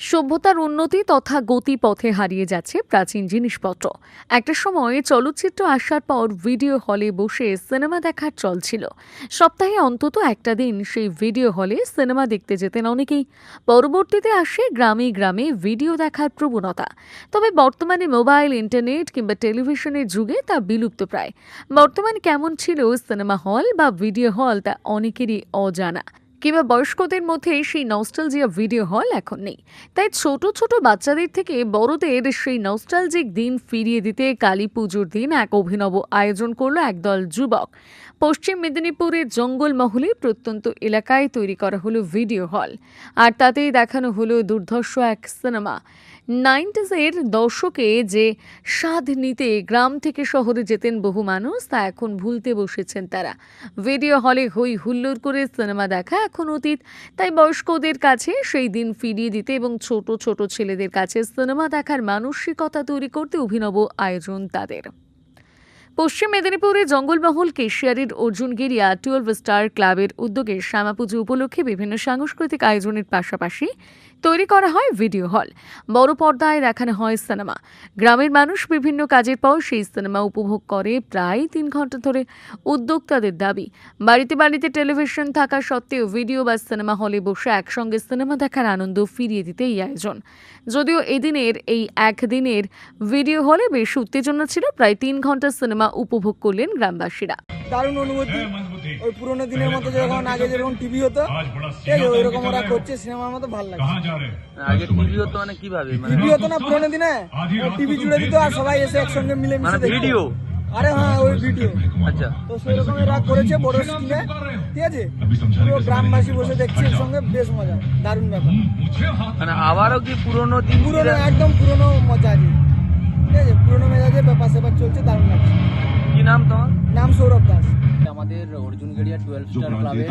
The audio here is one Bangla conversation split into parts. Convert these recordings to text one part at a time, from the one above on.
সভ্যতার উন্নতি তথা গতিপথে হারিয়ে যাচ্ছে প্রাচীন জিনিসপত্র। একটা সময় চলচ্চিত্র আসার পর ভিডিও হলে বসে সিনেমা দেখার চল ছিল। সপ্তাহে অন্তত একটা দিন সেই ভিডিও হলে সিনেমা দেখতে যেতেন অনেকেই। পরবর্তীতে আসে গ্রামে গ্রামে ভিডিও দেখার প্রবণতা। তবে বর্তমানে মোবাইল, ইন্টারনেট কিংবা টেলিভিশনের যুগে তা বিলুপ্ত প্রায়। বর্তমানে কেমন ছিল সিনেমা হল বা ভিডিও হল তা অনেকেরই অজানা। কিংবা বয়স্কদের মধ্যে সেই নস্টালজিয়া ভিডিও হল এখন নেই। তাই ছোট ছোট বাচ্চাদের থেকে বড়দের সেই নস্টালজিক দিন ফিরিয়ে দিতে কালী পুজোর দিন এক অভিনব আয়োজন করল একদল যুবক। পশ্চিম মেদিনীপুরের জঙ্গলমহলে প্রত্যন্ত এলাকায় তৈরি করা হলো ভিডিও হল আর তাতেই দেখানো হলো দুর্ধর্ষ এক সিনেমা নাইনটিজের দশকে যে স্বাদ নিতে গ্রাম থেকে শহরে যেতেন বহু মানুষ, তা এখন ভুলতে বসেছেন তারা। ভিডিও হলে হই হুল্লোড় করে সিনেমা দেখা এখন অতীত। তাই বয়স্কদের কাছে সেই দিন ফিরিয়ে দিতে এবং ছোট ছোট ছেলেদের কাছে সিনেমা দেখার মানসিকতা তৈরি করতে অভিনব আয়োজন তাদের। পশ্চিম মেদিনীপুরের জঙ্গলমহল কেশিয়ারির অর্জুনগিরিয়া টুয়েলভ স্টার ক্লাবের উদ্যোগে শ্যামাপুজো উপলক্ষে বিভিন্ন সাংস্কৃতিক আয়োজনের পাশাপাশি তৈরি করা হয় ভিডিও হল। বড় পর্দায় দেখানো হয় সিনেমা। গ্রামের মানুষ বিভিন্ন কাজের পর সেই সিনেমা উপভোগ করে প্রায় তিন ঘণ্টা ধরে উদ্যোক্তাদের দাবি। বাড়িতে বাড়িতে টেলিভিশন থাকা সত্ত্বেও ভিডিও বা সিনেমা হলে বসে একসঙ্গে সিনেমা দেখার আনন্দ ফিরিয়ে দিতে এই আয়োজন। যদিও এদিনের এই একদিনের ভিডিও হলে বেশ উত্তেজনা ছিল। প্রায় তিন ঘণ্টা সিনেমা উপভোগ করলেন গ্রামবাসীরা। দারুণ অনুভূতি। ওই পুরোনো দিনের মতো যখন আগে যেরকম টিভি হতো ঠিক আছে ওই রকম ওরা করছে সিনেমার মতো ভালো লাগছে। আগে টিভি হতো মানে কীভাবে? টিভি মানে হতো না পুরোনো দিনে? টিভি জুড়ে দিত আর সবাই এসে একসঙ্গে মিলে মিশে ভিডিও আরে হ্যাঁ ওই ভিডিও আচ্ছা। তো সেরকম এরা করেছে বড় স্ক্রিনে ঠিক আছে? পুরো গ্রামবাসী বসে দেখছে এর সঙ্গে বেশ মজা। দারুণ ব্যাপার। মানে আবারও কি পুরনো দিন পুরনো একদম পুরনো মজা আছে ঠিক আছে? পুরনো মেজাজে ব্যাপার সেপার চলছে দারুণ লাগছে। কি নাম তোমার? নাম সৌরভ দাস। আমাদের অর্জুন গেড়িয়া টুয়েলভ স্টার ক্লাবে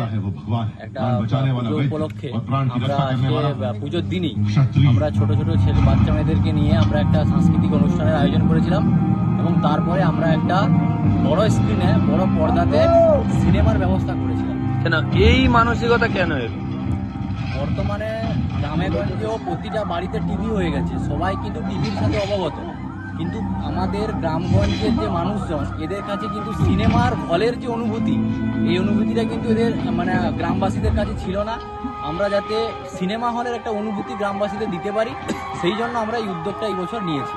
একটা পুজো উপলক্ষে আমরা পুজোর দিনই আমরা ছোট ছোট ছেলে বাচ্চা মেয়েদেরকে নিয়ে আমরা একটা সাংস্কৃতিক অনুষ্ঠানের আয়োজন করেছিলাম এবং তারপরে আমরা একটা বড় স্ক্রিনে বড় পর্দাতে সিনেমার ব্যবস্থা করেছিলাম। কেন? এই মানসিকতা কেন বর্তমানে বর্তমানে গ্রামেগঞ্জেও প্রতিটা বাড়িতে টিভি হয়ে গেছে। সবাই কিন্তু টিভির সাথে অবগত। কিন্তু আমাদের গ্রামগঞ্জের যে মানুষজন, এদের কাছে কিন্তু সিনেমার হলের যে অনুভূতি, এই অনুভূতিটা কিন্তু এদের মানে গ্রামবাসীদের কাছে ছিল না। আমরা যাতে সিনেমা হলের একটা অনুভূতি গ্রামবাসীদের দিতে পারি, সেই জন্য আমরা এই উদ্যোগটা এই বছর নিয়েছি।